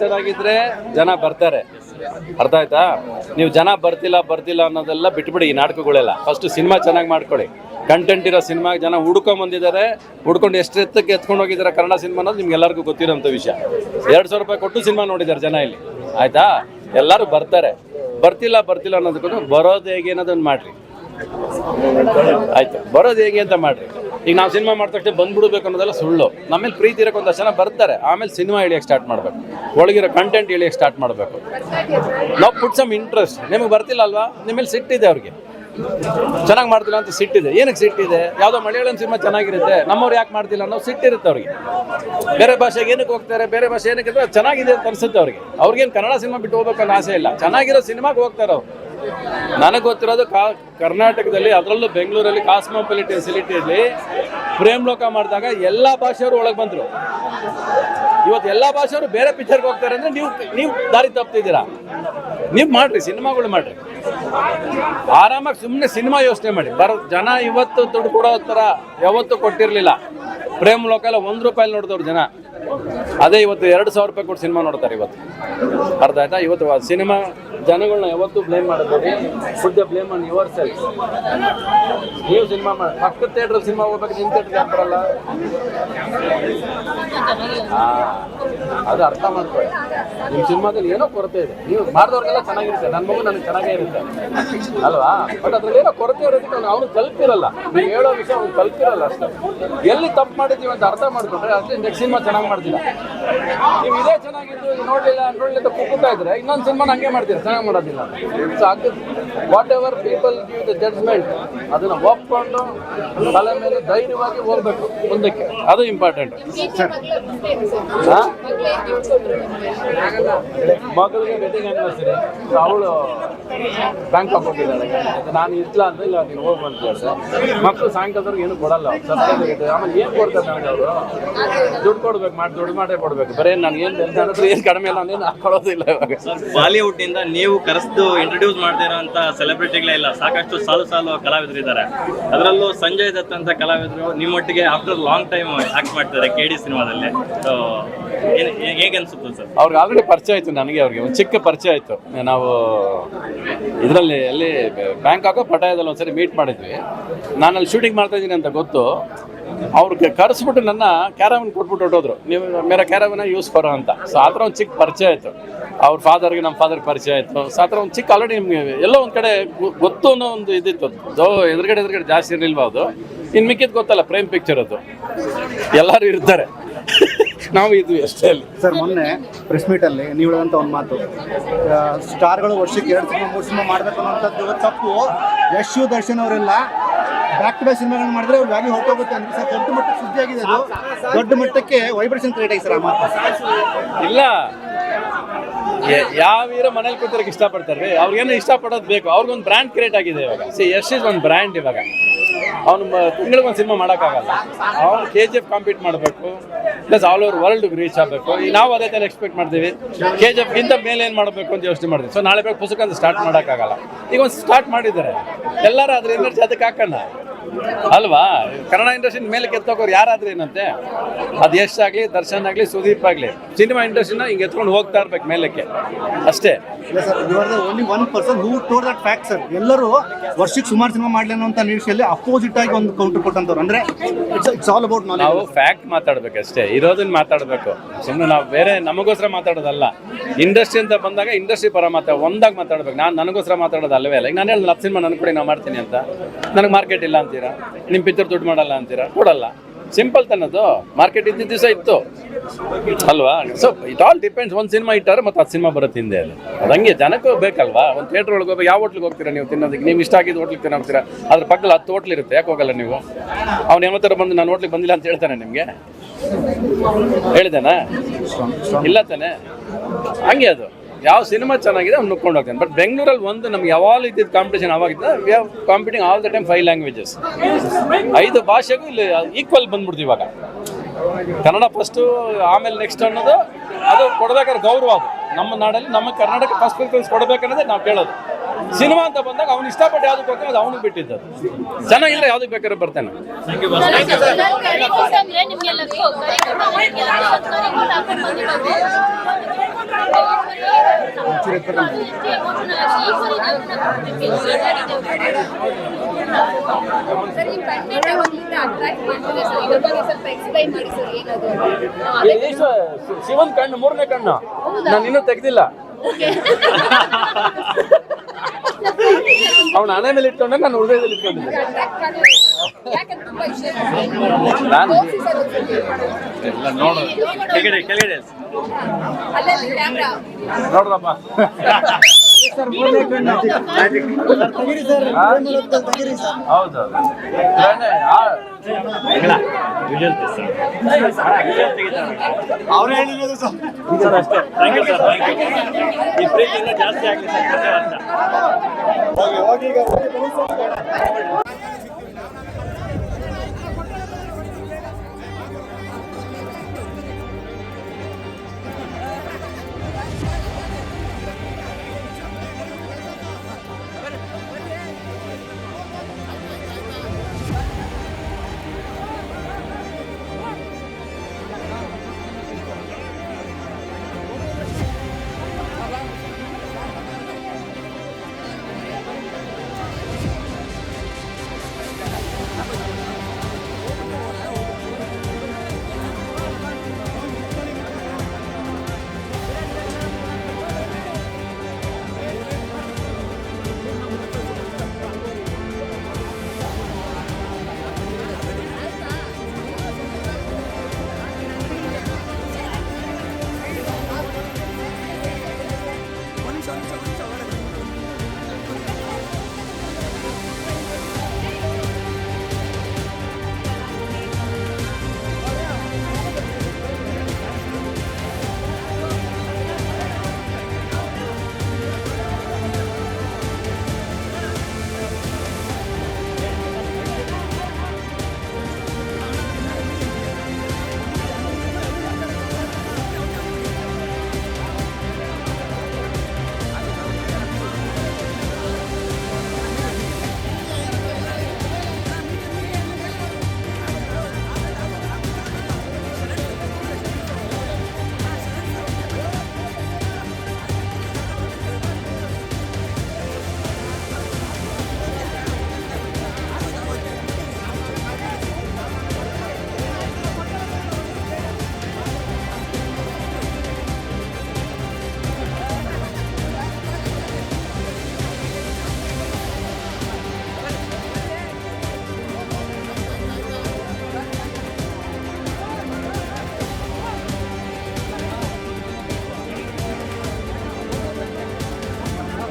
ಚೆನ್ನಾಗಿದ್ರೆ ಜನ ಬರ್ತಾರೆ. ಅರ್ಥ ಆಯ್ತಾ? ನೀವು ಜನ ಬರ್ತಿಲ್ಲ ಬರ್ತಿಲ್ಲ ಅನ್ನೋದೆಲ್ಲ ಬಿಟ್ಬಿಡಿ ಈ ನಾಟಕಗಳೆಲ್ಲ. ಫಸ್ಟ್ ಸಿನಿಮಾ ಚೆನ್ನಾಗಿ ಮಾಡ್ಕೊಳ್ಳಿ. ಕಂಟೆಂಟ್ ಇರೋ ಸಿನಿಮಾ, ಜನ ಹುಡ್ಕೊಂಡ್ ಬಂದಿದ್ದಾರೆ. ಹುಡ್ಕೊಂಡು ಎಷ್ಟು ಎತ್ತಕ್ಕೆ ಎತ್ಕೊಂಡು ಹೋಗಿದ್ದಾರೆ ಕನ್ನಡ ಸಿನಿಮಾ ಅನ್ನೋದು ನಿಮ್ಗೆ ಎಲ್ಲರಿಗೂ ಗೊತ್ತಿರೋಂಥ ವಿಷಯ. ಎರಡು ಸಾವಿರ ರೂಪಾಯಿ ಕೊಟ್ಟು ಸಿನಿಮಾ ನೋಡಿದ್ದಾರೆ ಜನ ಇಲ್ಲಿ. ಆಯ್ತಾ? ಎಲ್ಲರೂ ಬರ್ತಾರೆ. ಬರ್ತಿಲ್ಲ ಬರ್ತಿಲ್ಲ ಅನ್ನೋದಕ್ಕೂ ಬರೋದು ಹೇಗೆ ಅನ್ನೋದನ್ನ ಮಾಡ್ರಿ. ಆಯ್ತು. ಬರೋದು ಹೇಗೆ ಅಂತ ಮಾಡ್ರಿ. ಈಗ ನಾವು ಸಿನಿಮಾ ಮಾಡಿದ ತಕ್ಷಣ ಬಂದ್ಬಿಡ್ಬೇಕು ಅನ್ನೋದೆಲ್ಲ ಸುಳ್ಳು. ನಮ್ಮಲ್ಲಿ ಪ್ರೀತಿ ಇರೋಕೆ ಒಂದಷ್ಟು ಜನ ಬರ್ತಾರೆ. ಆಮೇಲೆ ಸಿನಿಮಾ ಇಳಿಯಕ್ಕೆ ಸ್ಟಾರ್ಟ್ ಮಾಡಬೇಕು. ಒಳಗಿರೋ ಕಂಟೆಂಟ್ ಇಳಿಯಕ್ಕೆ ಸ್ಟಾರ್ಟ್ ಮಾಡಬೇಕು. ನಾವು ಪುಟ್ ಸಮ್ ಇಂಟ್ರೆಸ್ಟ್ ನಿಮಗೆ ಬರ್ತಿಲ್ಲ ಅಲ್ವಾ? ನಿಮ್ಮಲ್ಲಿ ಸಿಟ್ಟಿದೆ ಅವ್ರಿಗೆ. ಚೆನ್ನಾಗಿ ಮಾಡ್ತಿಲ್ಲ ಅಂತ ಸಿಟ್ಟಿದೆ ಏನಕ್ಕೆ ಸಿಟ್ಟಿದೆ ಯಾವುದೋ ಮಲಯಾಳಂ ಸಿನಿಮಾ ಚೆನ್ನಾಗಿರುತ್ತೆ. ನಮ್ಮವ್ರು ಯಾಕೆ ಮಾಡ್ತಿಲ್ಲ ಅನ್ನೋ ಸಿಟ್ಟಿರುತ್ತೆ ಅವ್ರಿಗೆ. ಬೇರೆ ಭಾಷೆಗೆ ಏನಕ್ಕೆ ಹೋಗ್ತಾರೆ? ಬೇರೆ ಭಾಷೆ ಏನಕ್ಕೆ ಚೆನ್ನಾಗಿದೆ ಅಂತ ಅನ್ಸುತ್ತೆ ಅವ್ರಿಗೆ. ಅವ್ರಿಗೇನು ಕನ್ನಡ ಸಿನಿಮಾ ಬಿಟ್ಟು ಹೋಗ್ಬೇಕು ಅನ್ನೋ ಆಸೆ ಇಲ್ಲ. ಚೆನ್ನಾಗಿರೋ ಸಿನಿಮಾಗೆ ಹೋಗ್ತಾರೆ ಅವ್ರು. ನನಗೆ ಗೊತ್ತಿರೋದು ಕಾ ಕರ್ನಾಟಕದಲ್ಲಿ ಅದರಲ್ಲೂ ಬೆಂಗಳೂರಲ್ಲಿ ಕಾಸ್ಮೋಪಾಲಿಟನ್ ಸಿಲಿಟಿಯಲ್ಲಿ ಪ್ರೇಮ್ ಲೋಕ ಮಾಡಿದಾಗ ಎಲ್ಲ ಭಾಷೆಯವರು ಒಳಗೆ ಬಂದರು. ಇವತ್ತು ಎಲ್ಲ ಭಾಷೆಯವರು ಬೇರೆ ಪಿಕ್ಚರ್ಗೆ ಹೋಗ್ತಾರೆ ಅಂದರೆ ನೀವು ನೀವು ದಾರಿ ತಪ್ತಿದ್ದೀರಾ. ನೀವು ಮಾಡ್ರಿ, ಸಿನಿಮಾಗಳು ಮಾಡ್ರಿ. ಆರಾಮಾಗಿ ಸುಮ್ಮನೆ ಸಿನಿಮಾ ಯೋಚನೆ ಮಾಡಿ. ಬರೋ, ಜನ ಇವತ್ತು ದುಡ್ಡು ಕೊಡೋ ಥರ ಯಾವತ್ತೂ ಕೊಟ್ಟಿರಲಿಲ್ಲ. ಪ್ರೇಮ್ ಲೋಕ ಎಲ್ಲ ಒಂದು ರೂಪಾಯಿ ನೋಡಿದವ್ರು ಜನ. ಅದೇ ಇವತ್ತು ಎರಡು ಸಾವಿರ ರೂಪಾಯಿ ಕೊಟ್ಟು ಸಿನಿಮಾ ನೋಡ್ತಾರೆ ಇವತ್ತು. ಅರ್ಥ ಆಯ್ತಾ? ಇವತ್ತು ಸಿನಿಮಾ ಜನಗಳನ್ನ ಯಾವತ್ತೂ ಬ್ಲೇಮ್ ಮಾಡಬೇಡಿ put blame on yourself ನೀವು ಸಿನಿಮಾ ಮಾಡಿ ಪಕ್ಕದ ಥಿಯೇಟ್ರಲ್ಲಿ ಸಿನಿಮಾ ಹೋಗ್ಬೇಕು ನಿಮ್ಮ ಥಿಯೇಟ್ರಿಗೆ ಹಾಕ್ಬರಲ್ಲ ಅದು ಅರ್ಥ ಮಾಡ್ಕೊಳ್ಳಿ. ನಿಮ್ಮ ಸಿನಿಮಾದಲ್ಲಿ ಏನೋ ಕೊರತೆ ಇದೆ. ನೀವು ಮಾಡಿದವ್ರಿಗೆಲ್ಲ ಚೆನ್ನಾಗಿರುತ್ತೆ ನನ್ನ ಮಗು ನನಗೆ ಚೆನ್ನಾಗೇ ಇರುತ್ತೆ. ಅಲ್ವಾ? ಬಟ್ ಅದ್ರಲ್ಲಿ ಏನೋ ಕೊರತೆ ಇರೋದಕ್ಕೆ ಅವ್ನು ಅವನು ತಲುಪಿರಲ್ಲ. ನೀವು ಹೇಳೋ ವಿಷಯ ಅವ್ನು ತಲುಪಿರಲ್ಲ ಅಷ್ಟೇ. ಎಲ್ಲಿ ತಪ್ಪು ಮಾಡಿದ್ದೀವಿ ಅಂತ ಅರ್ಥ ಮಾಡ್ಕೊಂಡ್ರೆ ಅಷ್ಟೇ ನೆಕ್ಸ್ಟ್ ಸಿನಿಮಾ ಚೆನ್ನಾಗಿ ಮಾಡ್ತೀರಾ? ನೀವು ಇದೇ ಚೆನ್ನಾಗಿದ್ದು ನೋಡಲಿಲ್ಲ ನೋಡಲಿಲ್ಲ ಕುಕ್ಕುತ್ತಾ ಇದ್ರೆ ಇನ್ನೊಂದು ಸಿನಿಮಾ ಹಂಗೆ ಮಾಡ್ತೀರಾ? ಚೆನ್ನಾಗಿ ಮಾಡೋದಿಲ್ಲ. So whatever people give the judgement ಅದನ್ನ ಒಪ್ಕೊಂಡು ತಲೆ ಮೇಲೆ ಧೈರ್ಯವಾಗಿ ಹೋಗ್ಬೇಕು ಮುಂದಕ್ಕೆ. ಅದು ಇಂಪಾರ್ಟೆಂಟ್ ಮಗಳಿಗೆ ಅವಳು ಬ್ಯಾಂಕಾಕ್ ಹೋಗಿದ್ದಾರೆ ನಾನು ಇರ್ಲ ಅಂತ ಇಲ್ಲ, ನೀನು ಹೋಗಿ ಅಂತ ಸರ್ ಮಕ್ಕಳು ಸಾಯಂಕಾಲದವ್ರಿಗೆ ಏನು ಕೊಡಲ್ಲ. ಸರ್ ಆಮೇಲೆ ಏನು ಕೊಡ್ತಾರೆ ನನಗೆ ಅವರು? ದುಡ್ಡು ಕೊಡ್ಬೇಕು, ಮಾಡಿ ದುಡ್ಡು ಮಾಡೇ ಕೊಡ್ಬೇಕು. ಬರೀ ನಾನು ಏನು ನನ್ನ ಏನು ಕಡಿಮೆ ಇಲ್ಲ ನಾನು ಹಾಕೊಳ್ಳೋದಿಲ್ಲ ಇವಾಗ. ಬಾಲಿವುಡ್ನಿಂದ ನೀವು ಕರೆಸ್ದು ಇಂಟ್ರೊಡ್ಯೂಸ್ ಮಾಡ್ತಿರೋಂಥ ಸೆಲೆಬ್ರಿಟಿಗಳೇ ಇಲ್ಲ. ಸಾಕಷ್ಟು ಸಾಲು ಸಾಲು ಕಲಾವಿದರು ಇದ್ದಾರೆ ಅದರಲ್ಲೂ ಸಂಜಯ್ ದತ್ ಅಂತ ಕಲಾವಿದರು, ನಿಮ್ಮೊಟ್ಟಿಗೆ ಆಫ್ಟರ್ ಲಾಂಗ್ ಟೈಮ್ ಆಕ್ಟ್ ಮಾಡ್ತಾರೆ ಕೆ ಡಿ ಸಿನಿಮಾದಲ್ಲಿ ಹೇಗೆ ಅನ್ಸುತ್ತೆ ಸರ್? ಅವ್ರಿಗೆ ಆಲ್ರೆಡಿ ಪರಿಚಯ ಆಯಿತು ನನಗೆ ಅವ್ರಿಗೆ. ಒಂದು ಚಿಕ್ಕ ಪರಿಚಯ ಆಯಿತು. ನಾವು ಇದರಲ್ಲಿ ಅಲ್ಲಿ ಆಗೋ ಪಟಾಯದಲ್ಲಿ ಒಂದ್ಸರಿ ಮೀಟ್ ಮಾಡಿದ್ವಿ. ನಾನು ಅಲ್ಲಿ ಶೂಟಿಂಗ್ ಮಾಡ್ತಾ ಇದ್ದೀನಿ ಅಂತ ಗೊತ್ತು. ಅವ್ರಿಗೆ ಕರೆಸ್ಬಿಟ್ಟು ನನ್ನ ಕ್ಯಾರವನ್ ಕೊಟ್ಬಿಟ್ಟು ಹೊಟ್ಟೋದ್ರು ನೀವು ಮೇರ ಕ್ಯಾರವನ್ನ ಯೂಸ್ ಕೊರೋ ಅಂತ. ಸೊ ಆ ಥರ ಒಂದು ಚಿಕ್ಕ ಪರಿಚಯ ಆಯಿತು. ಅವ್ರ ಫಾದರ್ಗೆ ನಮ್ಮ ಫಾದರ್ ಪರಿಚಯ ಆಯಿತು. ಸೊ ಆ ಥರ ಒಂದು ಚಿಕ್ಕ ಆಲ್ರೆಡಿ ನಿಮಗೆ ಎಲ್ಲೋ ಒಂದು ಕಡೆ ಗೊತ್ತು ಅನ್ನೋ ಒಂದು ಇದಿತ್ತು. ದೋ ಎದುರುಗಡೆ ಎದುರುಗಡೆ ಜಾಸ್ತಿ ಇರಲಿಲ್ವಾ ಅದು? ಇನ್ನು ಮಿಕ್ಕಿದ್ದು ಗೊತ್ತಲ್ಲ ಪ್ರೇಮ್ ಪಿಕ್ಚರ್ ಅದು. ಎಲ್ಲರೂ ಇರ್ತಾರೆ. ನಾವು ಇದ್ವಿ ಅಷ್ಟೇ ಅಲ್ಲಿ. ಸರ್ ಮೊನ್ನೆ ಪ್ರೆಸ್ ಮೀಟಲ್ಲಿ ನೀವು ಹೇಳುವಂಥ ಒಂದು ಮಾತು. ಆ, ಸ್ಟಾರ್ಗಳು ವರ್ಷಕ್ಕೆ ಎರಡು ಸಿನಿಮಾ ಮೂರು ಸಿನಿಮಾ ಮಾಡಬೇಕು ಅನ್ನೋಂಥದ್ದು ತಪ್ಪು. ಯಶು ದರ್ಶನ್ ಅವರೆಲ್ಲ ಬ್ಯಾಕ್ ಟು ಬ್ಯಾಕ್ ಸಿನಿಮಾಗಳನ್ನ ಮಾಡಿದ್ರೆ ಅವ್ರ ವ್ಯಾಲ್ಯೂ ಹೊರಟೋಗುತ್ತೆ ಅಂದ್ರೆ ಸರ್ ದೊಡ್ಡ ಮಟ್ಟಕ್ಕೆ ಸುದ್ದಿ ಆಗಿದೆ ಅದು. ದೊಡ್ಡ ಮಟ್ಟಕ್ಕೆ ವೈಬ್ರೇಷನ್ ಕ್ರಿಯೇಟ್ ಆಗಿ ಸರ್ ಆ ಮಾತು. ಇಲ್ಲ. ಯಾವ ಹೀರೋ ಮನೇಲಿ ಕೂತಿರಕ್ಕೆ ಇಷ್ಟಪಡ್ತಾರೆ ಅವ್ರಿಗೇನು ಇಷ್ಟಪಡೋದು ಬೇಕು. ಅವ್ರಿಗೊಂದು ಬ್ರ್ಯಾಂಡ್ ಕ್ರಿಯೇಟ್ ಆಗಿದೆ ಇವಾಗ. ಸಿ ಯಶ್ ಇಸ್ ಒಂದು ಬ್ರ್ಯಾಂಡ್ ಇವಾಗ. ಅವನು ತಿಂಗಳಿಗೊಂದು ಸಿನಿಮಾ ಮಾಡೋಕ್ಕಾಗಲ್ಲ. ಅವ್ನು ಕೆ ಜಿ ಎಫ್ ಕಾಂಪೀಟ್ ಮಾಡಬೇಕು plus all over world reach ಆಗಬೇಕು. ಈಗ ನಾವು ಅದೇ ಥರ ಎಕ್ಸ್ಪೆಕ್ಟ್ ಮಾಡ್ತೀವಿ. ಕೆ ಜಿ ಎಫ್ಗಿಂತ ಮೇಲೆ ಏನು ಮಾಡಬೇಕು ಅಂತ ಯೋಚನೆ ಮಾಡ್ತೀವಿ. ಸೊ ನಾಳೆ ಬೇಕು ಪುಸ್ತಕ ಅಂತ ಸ್ಟಾರ್ಟ್ ಮಾಡೋಕ್ಕಾಗಲ್ಲ. ಈಗ ಒಂದು ಸ್ಟಾರ್ಟ್ ಮಾಡಿದ್ದಾರೆ. ಎಲ್ಲರೂ ಅದ್ರ ಎನರ್ಜಿ ಅದಕ್ಕೆ ಹಾಕೋಣ. ಅಲ್ವಾ? ಕನ್ನಡ ಇಂಡಸ್ಟ್ರಿ ಮೇಲೆ ಕೆತ್ತೋಗೋರು ಯಾರಾದ್ರೂ ಏನಂತೆ? ಅದು ಯಶ್ ಆಗಲಿ ದರ್ಶನ್ ಆಗಲಿ ಸುದೀಪ್ ಆಗಲಿ ಸಿನಿಮಾ ಇಂಡಸ್ಟ್ರಿನ ಹಿಂಗೆ ಎತ್ಕೊಂಡು ಹೋಗ್ತಾ ಇರ್ಬೇಕು ಮೇಲಕ್ಕೆ. ಅಷ್ಟೇ. Only one person who tore that fact sir ಎಲ್ಲರೂ ವರ್ಷಕ್ಕೆ ಸುಮಾರು ಸಿನಿಮಾ ಮಾಡಲಿ ಅನ್ನೋಂಥ ನಿರೀಕ್ಷೆಯಲ್ಲಿ ಅಪೋಸಿಟ್ ಆಗಿ ಒಂದು ಕೌಂಟರ್ ಕೊಟ್ಟಂತವ್ರು. ಅಂದ್ರೆ ಇಟ್ಸ್ ಇಟ್ಸ್ ಆಲ್ ಅಬೌಟ್ ನಾವು ಫ್ಯಾಕ್ಟ್ ಮಾತಾಡ್ಬೇಕು ಅಷ್ಟೇ ಇರೋದನ್ನ ಮಾತಾಡಬೇಕು. ಸುಮ್ಮನೆ ನಾವು ಬೇರೆ ನಮಗೋಸ್ಕರ ಮಾತಾಡೋದಲ್ಲ. ಇಂಡಸ್ಟ್ರಿ ಅಂತ ಬಂದಾಗ ಇಂಡಸ್ಟ್ರಿ ಪರ ಮಾತಾ ಒಂದಾಗಿ ಮಾತಾಡ್ಬೇಕು. ನಾನು ನನಗೋಸ್ಕರ ಮಾತಾಡೋದು ಅಲ್ಲವೇ ಅಲ್ಲ. ಈಗ ನಾನು ಹೇಳಿದ ಹತ್ತು ಸಿನಿಮಾ ನನ್ನ ಕೂಡ ನಾವು ಮಾಡ್ತೀನಿ ಅಂತ. ನನಗೆ ಮಾರ್ಕೆಟ್ ಇಲ್ಲ ಅಂತೀರಾ? ನಿಮ್ಮ ಪಿಕ್ಚರ್ ದುಡ್ಡು ಮಾಡಲ್ಲ ಅಂತೀರಾ? ಕೊಡಲ್ಲ. ಸಿಂಪಲ್ ತನ್ನದು ಮಾರ್ಕೆಟ್ ಇದ್ದಿದ್ದ ದಿವಸ ಇತ್ತು. ಅಲ್ವಾ? ಸೊ ಇಟ್ ಆಲ್ ಡಿಪೆಂಡ್ಸ್ ಒಂದು ಸಿನಿಮಾ ಇಟ್ಟಾರೆ ಮತ್ತೆ ಹತ್ತು ಸಿನಿಮಾ ಹಿಂದೆ ಅಲ್ಲಿ. ಅದು ಹಂಗೆ ಜನಕ್ಕೂ ಬೇಕಲ್ವಾ? ಒಂದು ಥಿಯೇಟರ್ ಒಳಗೆ ಹೋಗಿ ಯಾವ ಹೋಟ್ಲಿಗೆ ಹೋಗ್ತೀರಾ ನೀವು ತಿನ್ನೋದಕ್ಕೆ? ನೀವು ಇಷ್ಟ ಆಗಿದ್ದು ಹೋಟ್ಲಿಗೆ ತಿನ್ನೋಗ್ತೀರಾ? ಅದ್ರ ಪಕ್ಕದಲ್ಲಿ ಹತ್ತು ಹೋಟ್ಲ್ ಇರುತ್ತೆ. ಯಾಕೆ ಹೋಗಲ್ಲ ನೀವು? ಅವ್ನು ಥರ ಬಂದು ನಾನು ಹೋಟ್ಲಿಗೆ ಬಂದಿಲ್ಲ ಅಂತ ಹೇಳ್ತಾನೆ ನಿಮಗೆ? ಹೇಳಿದೆನಾ? ಇಲ್ಲ ತಾನೆ? ಹಂಗೆ ಅದು. ಯಾವ ಸಿನಿಮಾ ಚೆನ್ನಾಗಿದೆ ಅವ್ನು ನುಕ್ಕೊಂಡು ಹೋಗ್ತಾನೆ. ಬಟ್ ಬೆಂಗಳೂರಲ್ಲಿ ಒಂದು ನಮ್ಗೆ ಯಾವಾಗ ಇದ್ದಿದ್ದ competition ಅವಾಗಿದ್ದ we are competing all the time five languages ಐದು ಭಾಷೆಗೂ ಇಲ್ಲಿ ಈಕ್ವಲ್ ಬಂದ್ಬಿಡ್ತು ಇವಾಗ. ಕನ್ನಡ ಫಸ್ಟು ಆಮೇಲೆ ನೆಕ್ಸ್ಟ್ ಅನ್ನೋದು ಅದು ಕೊಡಬೇಕಾದ್ರೆ ಗೌರವ ಅದು. ನಮ್ಮ ನಾಡಲ್ಲಿ ನಮ್ಮ ಕರ್ನಾಟಕ ಫಸ್ಟ್ ಪ್ರಿಫರೆನ್ಸ್ ಕೊಡಬೇಕನ್ನೋದೇ ನಾವು ಕೇಳೋದು. ಸಿನಿಮಾ ಅಂತ ಬಂದಾಗ ಅವ್ನು ಇಷ್ಟಪಟ್ಟು ಯಾವ್ದಕ್ಕೆ ಹೋಗ್ತಾನೆ ಅದು ಅವನಿಗೆ ಬಿಟ್ಟಿದ್ದು ಚೆನ್ನಾಗಿಲ್ಲ ಯಾವ್ದಕ್ಕೆ ಬೇಕಾದ್ರೆ ಬರ್ತಾನೆ. ಸರ್ ಈ ಕಂಟೆಂಟ್ ಯಾವಾಗಲಿಂದ ಅಟ್ರಾಕ್ಟ್ ಮಾಡ್ತಿದೆ ಸರ್ ಇದ್ರ ಬಗ್ಗೆ ಸ್ವಲ್ಪ ಎಕ್ಸ್ಪ್ಲೈನ್ ಮಾಡಿ ಸರ್ ಏನದು ನಾವು ಅದೇ ಎಷ್ಟು ಶಿವನ್ ಕಣ್ಣು ಮೂರನೇ ಕಣ್ಣು. ನಾನು ಇನ್ನೂ ತೆಗ್ದಿಲ್ಲ. ಅವನ ಹಣೆ ಮೇಲೆ ಇಟ್ಕೊಂಡೆ ನಾನು ಹೃದಯದಲ್ಲಿ ಇಟ್ಕೊಂಡಿದ್ದೆ ಅಟ್ರಾಕ್ಟ್ ಮಾಡಿ ಯಾಕಂದ್ರೆ ತುಂಬಾ ಇಷ್ಟ ನಾನು- ನೋಡು ಕೆಳಗಡೆ ಕೆಳಗಡೆ ನೋಡ್ರಪ್ಪ ಹೌದೌದು ಅವರೇ ಹೇಳಿರೋದು ಸರ್ ಅಷ್ಟೇ thank you sir thank you ಈ ಪ್ರೀತಿ ಇನ್ನೂ ಜಾಸ್ತಿ ಆಗಲಿ ಸರ್ ಪ್ರತಿ ವರ್ಷ